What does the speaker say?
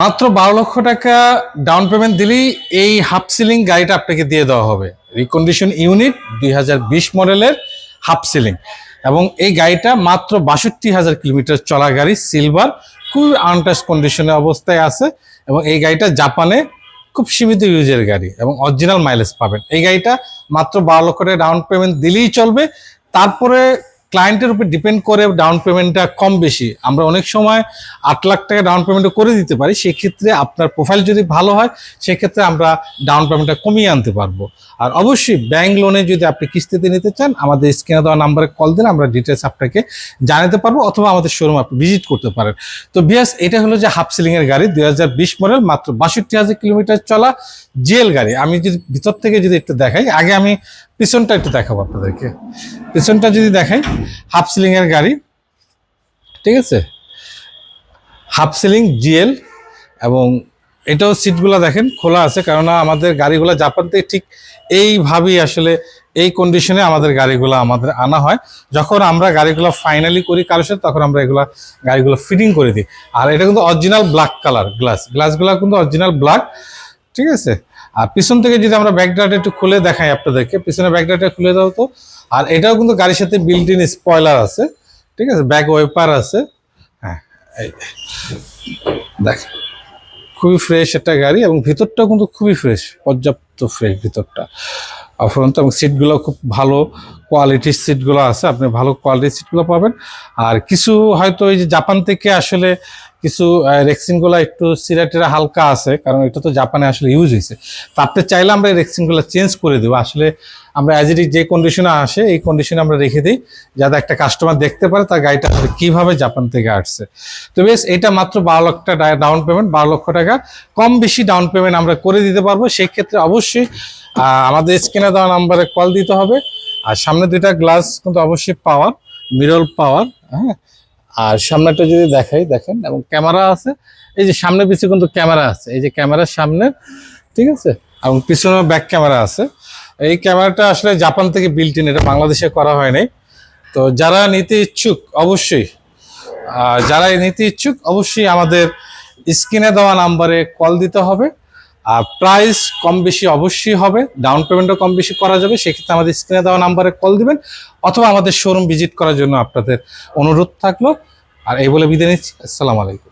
মাত্র বারো লক্ষ টাকা ডাউন পেমেন্ট দিলেই এই হাফ সিলিং গাড়িটা আপনাকে দিয়ে দেওয়া হবে। রিকন্ডিশন ইউনিট দুই হাজার বিশ মডেলের হাফ সিলিং এবং এই গাড়িটা মাত্র বাষট্টি হাজার কিলোমিটার চলা গাড়ি সিলভার খুবই আনটাচ কন্ডিশনের অবস্থায় আছে। এবং এই গাড়িটা জাপানে খুব সীমিত ইউজের গাড়ি এবং অরিজিনাল মাইলেজ পাবেন। এই গাড়িটা মাত্র বারো লক্ষ টাকা ডাউন পেমেন্ট দিলেই চলবে। তারপরে ক্লায়েন্টের উপর ডিপেন্ড করে ডাউন পেমেন্টটা কম বেশি। আমরা অনেক সময় আট লাখ টাকা ডাউন পেমেন্টও করে দিতে পারি, সেক্ষেত্রে আপনার প্রোফাইল যদি ভালো হয়, সেক্ষেত্রে আমরা ডাউন পেমেন্টটা কমিয়ে আনতে পারব। আর অবশ্যই ব্যাংক লোনে যদি আপনি কিস্তিতে নিতে চান, আমাদের স্ক্রিনে দেওয়া নাম্বারে কল দিলে আমরা ডিটেলস আপনাকে জানাতে পারব, অথবা আমাদের শোরুম আপনি ভিজিট করতে পারেন। তো বিয়াস, এটা হলো যে হাফ সিলিং এর গাড়ি, দুই মডেল মাত্র বাষট্টি হাজার কিলোমিটার চলা জেল গাড়ি। আমি যদি ভিতর থেকে যদি একটু দেখাই, আগে আমি পিছনটা একটু দেখাবো আপনাদেরকে। পিছনটা যদি দেখাই হাফ সিলিং এর গাড়ি, ঠিক আছে? হাফ সিলিং জিএল এবং এটাও সিটগুলো দেখেন, খোলা আছে, কেননা আমাদের গাড়িগুলো জাপান থেকে ঠিক এইভাবেই আসলে এই কন্ডিশনে আমাদের গাড়িগুলো আমাদের আনা হয়। যখন আমরা গাড়িগুলো ফাইনালি করি কারোর সাথে, তখন আমরা এগুলো গাড়িগুলো ফিটিং করে দিই। আর এটা কিন্তু অরিজিনাল ব্ল্যাক কালার গ্লাস গ্লাসগুলো কিন্তু অরিজিনাল ব্ল্যাক ঠিক আছে? আর পিছন থেকে যদি আমরা ব্যাকডাটা একটু খুলে দেখাই আপনাদেরকে, পিছনে ব্যাকডাটা খুলে দাও তো। আর এটাও কিন্তু গাড়ির সাথে বিল্ট ইন স্পয়লার আছে, ঠিক আছে? ব্যাক ওয়েপার আছে। হ্যাঁ দেখ, খুবই ফ্রেশ একটা গাড়ি এবং ভিতরটাও কিন্তু খুবই ফ্রেশ পর্যাপ্ত ফ্রেশ ভিতরটা। অফরন্ত এবং সিটগুলো খুব ভালো। কোয়ালিটির সিটগুলো আছে, আপনি ভালো কোয়ালিটির সিটগুলো পাবেন। আর কিছু হয়তো এই যে জাপান থেকে আসলে কিছু রেক্সিনগুলো একটু সিরাটেরা হালকা আছে, কারণ এটা তো জাপানে আসলে ইউজ হয়েছে। তো আপনি চাইলে আমরা এই রেক্সিনগুলো চেঞ্জ করে দেবো। আসলে আমরা অ্যাজ ইট যে কন্ডিশনে আসে, এই কন্ডিশনে আমরা রেখে দিই, যাতে একটা কাস্টমার দেখতে পারে তার গাড়িটা আসলে কীভাবে জাপান থেকে আসছে। তো বেশ, এটা মাত্র বারো লক্ষ টাকা ডাউন পেমেন্ট বারো লক্ষ টাকা। কম বেশি ডাউন পেমেন্ট আমরা করে দিতে পারব, সেই ক্ষেত্রে অবশ্যই আমাদের স্ক্রিনে দেওয়া নাম্বারে কল দিতে হবে। আর সামনে দুইটা গ্লাস কিন্তু অবশ্যই পাওয়ার মিরল পাওয়ার হ্যাঁ? আর সামনেটা যদি দেখাই, দেখেন, এবং ক্যামেরা আছে। এই যে সামনে পিছনে কিন্তু ক্যামেরা আছে। এই যে ক্যামেরার সামনে, ঠিক আছে? এবং পিছনে ব্যাক ক্যামেরা আছে। এই ক্যামেরাটা আসলে জাপান থেকে বিল্ট ইন এটা বাংলাদেশে করা হয় নাই। তো যারা নিতে ইচ্ছুক, অবশ্যই যারা নিতে ইচ্ছুক, অবশ্যই আমাদের স্ক্রিনে দেওয়া নাম্বারে কল দিতে হবে। আর প্রাইস কম বেশি অবশ্যই হবে ডাউন পেমেন্টও কম বেশি করা যাবে, সেক্ষেত্রে আমাদের স্ক্রিনে দেওয়া নাম্বারে কল দিবেন, অথবা আমাদের শোরুম ভিজিট করার জন্য আপনাদের অনুরোধ থাকল। আর এই বলে বিদায় নিচ্ছি, আসসালামু আলাইকুম।